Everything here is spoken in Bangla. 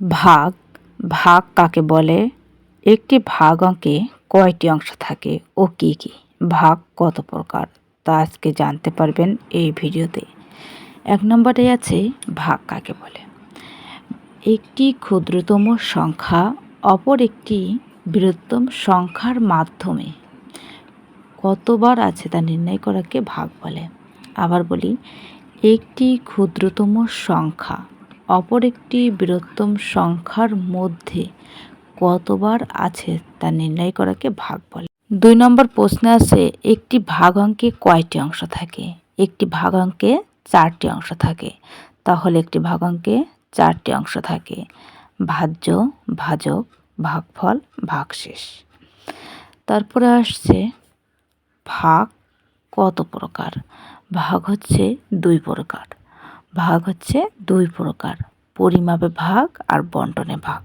ভাগ ভাগ কাকে বলে? একটি ভাগ অঙ্কে কয়টি অংশ থাকে ও কি কি? ভাগ কত প্রকার? তা আজকে জানতে পারবেন এই ভিডিওতে। এক নম্বরে আছে ভাগ কাকে বলে? একটি ক্ষুদ্রতম সংখ্যা, অপর একটি বৃহত্তম সংখ্যার মাধ্যমে কতবার আছে তা নির্ণয় করাকে ভাগ বলে। আবার বলি, একটি ক্ষুদ্রতম সংখ্যা অপর একটি বৃহত্তম সংখ্যার মধ্যে কতবার আছে তা নির্ণয় করাকে ভাগ বলে। দুই নম্বর প্রশ্নে আছে, একটি ভাগ অঙ্কে কয়টি অংশ থাকে? একটি ভাগ অঙ্কে চারটি অংশ থাকে। তাহলে একটি ভাগ অঙ্কে চারটি অংশ থাকে। ভাজ্য, ভাজক, ভাগফল, ভাগশেষ। তারপরে আসছে, ভাগ কত প্রকার? ভাগ হচ্ছে দুই প্রকার। ভাগ হচ্ছে দুই প্রকার পরিমাপে ভাগ আর বন্টনে ভাগ।